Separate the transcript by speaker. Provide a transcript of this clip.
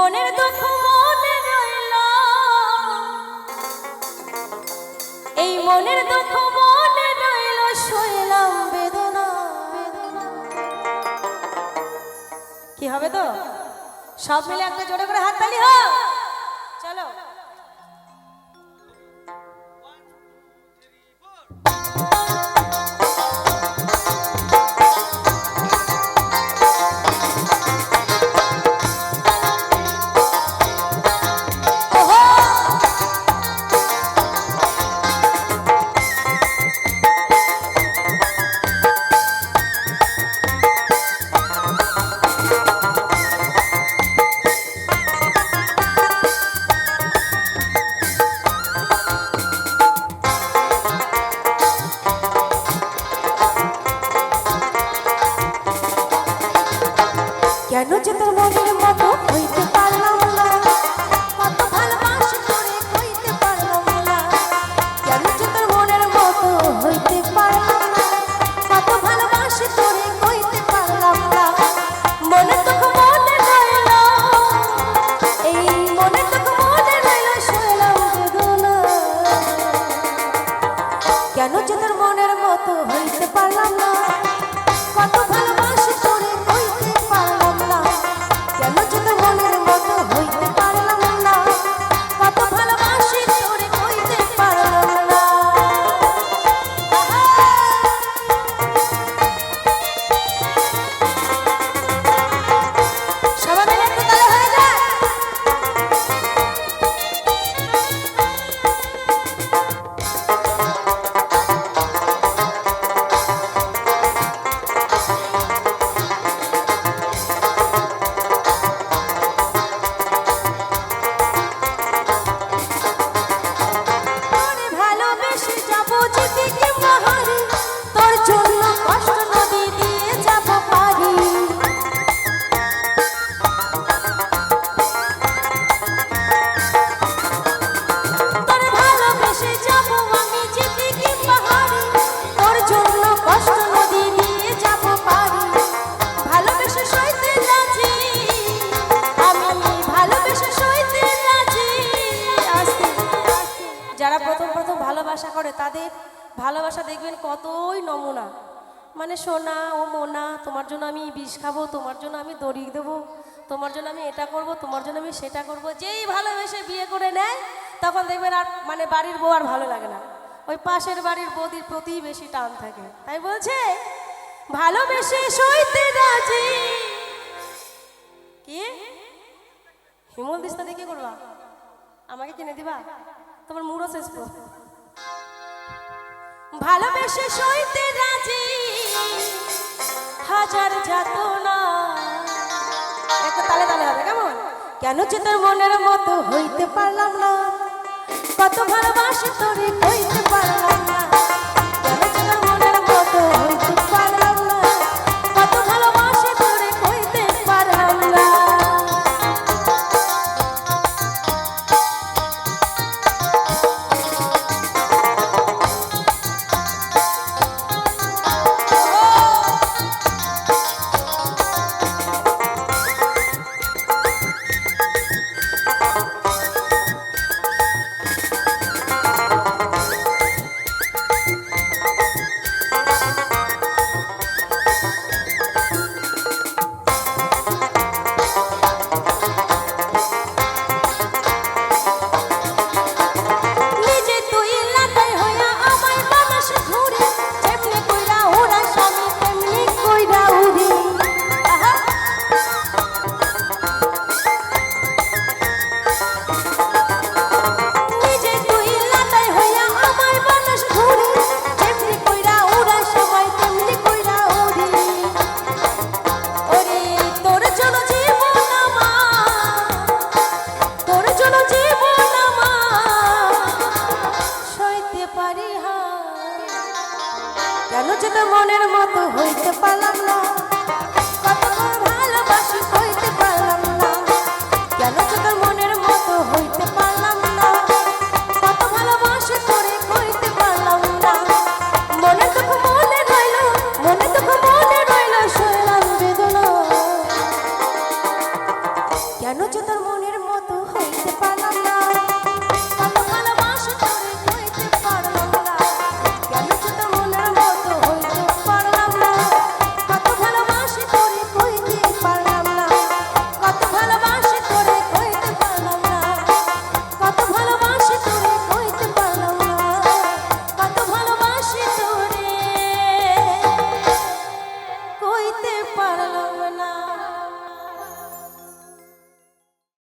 Speaker 1: মনের দুঃখ মনে রইল। এই মনের দুঃখ মনে রইল বেদনা বেদনা। কি হবে তো? সব মিলে একটা জোরে করে হাততালি হোক। কেন যে তোর মনের মতো হইতে পারলাম না। কত ভালোবাসি তোরে কইতে পারলাম কেন যে তোর মনের মতো হইতে পারলাম না। কত ভালোবাসি তোরে কইতে পারলাম মনে এই মনে তো কেন যে তোর মতো ভালোবাসা দেখবেন কতই নমুনা। মানে সোনা ও মোনা, তোমার জন্য আমি বিষ খাব, তোমার জন্য আমি দড়ি দেবো, তোমার জন্য আমি এটা করব, তোমার জন্য আমি সেটা করব, যেই ভালোবেসে বিয়ে করে নেয়, তখন দেখবেন আর মানে বাড়ির বউ আর ভালো লাগে না। ওই পাশের বাড়ির বৌদির প্রতি বেশি টান থাকে। তাই বলছে, ভালোবেসে সইতে রাজি। কি? হিমল দিস্তা দিয়ে করবা? আমাকে কিনে দিবা? তোমার মুড়ো শেষ। ভালোবেসে সইতে রাজি। হাজার যাতনা। তালে তালে হবে, কেমন? কেন যে তোর মনের মতো হইতে পারলাম না? কত ভালোবাসি তোরে হইতে পারলাম শুধু মনের মতো হইতে পারলাম না। কত ভালোবাসি হইতে পারলাম না। কেন শুধু